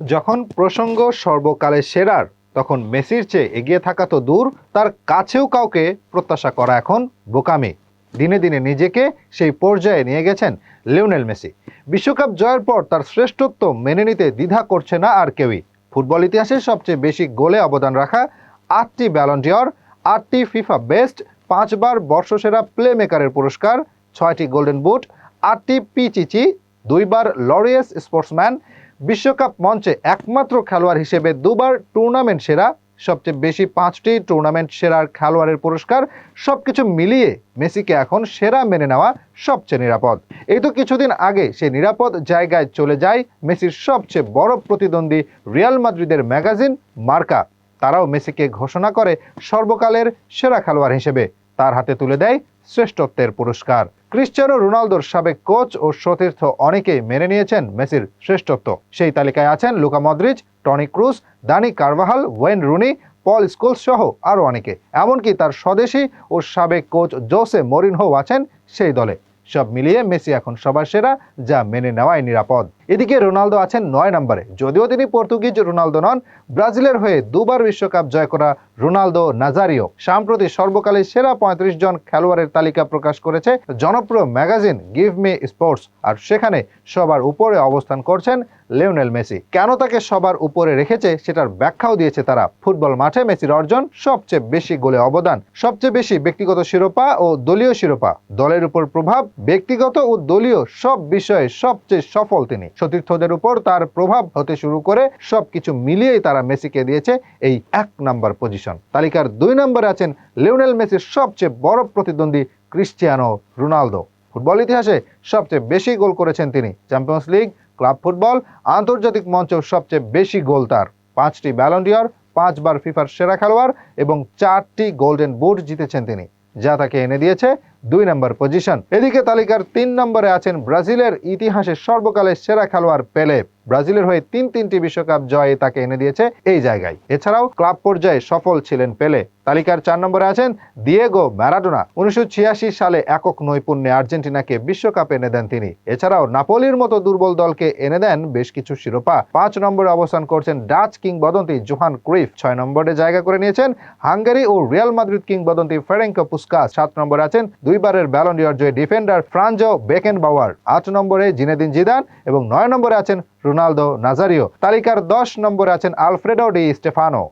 যখন প্রসঙ্গ সর্বকালের সেরার, তখন মেসির চেয়ে এগিয়ে থাকা তো দূর, তার কাছেও কাউকে প্রত্যাশা করা এখন বোকামি। দিনে দিনে নিজেকে সেই পর্যায়ে নিয়ে গেছেন লিওনেল মেসি। বিশ্বকাপ জয়ের পর তার শ্রেষ্ঠত্ব মেনে নিতে দ্বিধা করছে না আর কেউই। ফুটবল ইতিহাসে সবচেয়ে বেশি গোলে অবদান রাখা আটটি ব্যালন্টিয়র আটটি ফিফা বেস্ট পাঁচবার বর্ষসেরা প্লে মেকারের পুরস্কার, ছয়টি গোল্ডেন বুট আটটি পিচিচি দুইবার লরিয়াস স্পোর্টসম্যান বিশ্বকাপ মঞ্চে একমাত্র খেলোয়াড় হিসেবে দুবার টুর্নামেন্ট সেরা, সবচেয়ে বেশি পাঁচটি টুর্নামেন্ট সেরার খেলোয়াড়ের পুরস্কার, সবকিছু মিলিয়ে মেসিকে এখন সেরা মেনে নেওয়া সবচেয়ে নিরাপদ। এই তো কিছুদিন আগে সে নিরাপদ জায়গায় চলে যায় মেসির সবচেয়ে বড় প্রতিদ্বন্দ্বী রিয়াল মাদ্রিদের ম্যাগাজিন মার্কা। তারাও মেসিকে ঘোষণা করে সর্বকালের সেরা খেলোয়াড় হিসেবে তার হাতে তুলে দেয় শ্রেষ্ঠত্বের পুরস্কার। ক্রিশ্চিয়ানো রোনালদোর সাবেক কোচ ও সতীর্থ অনেকেই মেনে নিয়েছেন মেসির শ্রেষ্ঠত্ব। সেই তালিকায় আছেন Luka Modric Toni Kroos, Dani Carvajal Wayne Rooney, Paul Scholes সহ আরও অনেকে। এমনকি তার স্বদেশী ও সাবেক কোচ জোসে মরিনহো আছেন সেই দলে। সব মিলিয়ে মেসি এখন সবার সেরা, যা মেনে নেওয়ায় নিরাপদ। এদিকে রোনালদো আছেন নয় নম্বরে। যদিও তিনি পর্তুগিজ রোনালদো নন, ব্রাজিলের হয়ে দুবার বিশ্বকাপ জয় করা রোনালদো নাজারিও। সাম্প্রতি সর্বকালের সেরা পঁয়ত্রিশ জন খেলোয়াড়ের তালিকা প্রকাশ করেছে জনপ্রিয় ম্যাগাজিন গিভ মি স্পোর্টস, আর সেখানে সবার উপরে অবস্থান করছেন লিওনেল মেসি। কেন তাকে সবার উপরে রেখেছে সেটার ব্যাখ্যাও দিয়েছে তারা। ফুটবল মাঠে মেসির অর্জন সবচেয়ে বেশি গোলে অবদান, সবচেয়ে বেশি ব্যক্তিগত শিরোপা ও দলীয় শিরোপা। দলের উপর প্রভাব ব্যক্তিগত ও দলীয় সব বিষয়ে সবচেয়ে সফল তিনি। সতীর্থদের উপর তার প্রভাব হতে শুরু করে সবকিছু মিলিয়েই তারা মেসিকে দিয়েছে এই এক নাম্বার পজিশন। তালিকার দুই নম্বরে আছেন লিওনেল মেসির সবচেয়ে বড় প্রতিদ্বন্দ্বী ক্রিশ্চিয়ানো রোনালদো। ফুটবল ইতিহাসে সবচেয়ে বেশি গোল করেছেন তিনি। চ্যাম্পিয়ন্স লিগ, ক্লাব ফুটবল, আন্তর্জাতিক মঞ্চেও সবচেয়ে বেশি গোল তার। পাঁচটি ব্যালন্ডিয়র পাঁচবার ফিফার সেরা খেলোয়াড় এবং চারটি গোল্ডেন বুট জিতেছেন তিনি। যা তাকে এনে দিয়েছে দুই নম্বর পজিশন। এদিকে তালিকার তিন নম্বরে আছেন ব্রাজিলের ইতিহাসের সর্বকালের সেরা খেলোয়াড় পেলে। ব্রাজিলের হয়ে তিন তিনটি বিশ্বকাপ জয়ে তাকে এনে দিয়েছে এই জায়গায়। এছাড়াও ক্লাব পর্যায়ে সফল ছিলেন পেলে। তালিকার চার নম্বরে আছেন দিয়েগো ম্যারাডোনা উনিশশো ছিয়াশি সালে একক নৈপুণ্যে আর্জেন্টিনাকে বিশ্বকাপ এনে দেন তিনি। এছাড়াও নাপোলির মতো দুর্বল দলকে এনে দেন বেশ কিছু শিরোপা। পাঁচ নম্বরে অবস্থান করছেন ডাচ কিংবদন্তি জোহান ক্রুইফ ছয় নম্বরে জায়গা করে নিয়েছেন হাঙ্গেরি ও রিয়াল মাদ্রিদ কিংবদন্তি ফেরেঙ্কো পুস্কা সাত নম্বরে আছেন দুইবারের ব্যালন্ডিয়র জয় ডিফেন্ডার ফ্রাঞ্জো বেকেন বাওয়ার আট নম্বরে জিনেদিন জিদান এবং নয় নম্বরে আছেন রোনালদো নাজারিও। তালিকার দশ নম্বরে আছেন আলফ্রেডো ডি স্টেফানো।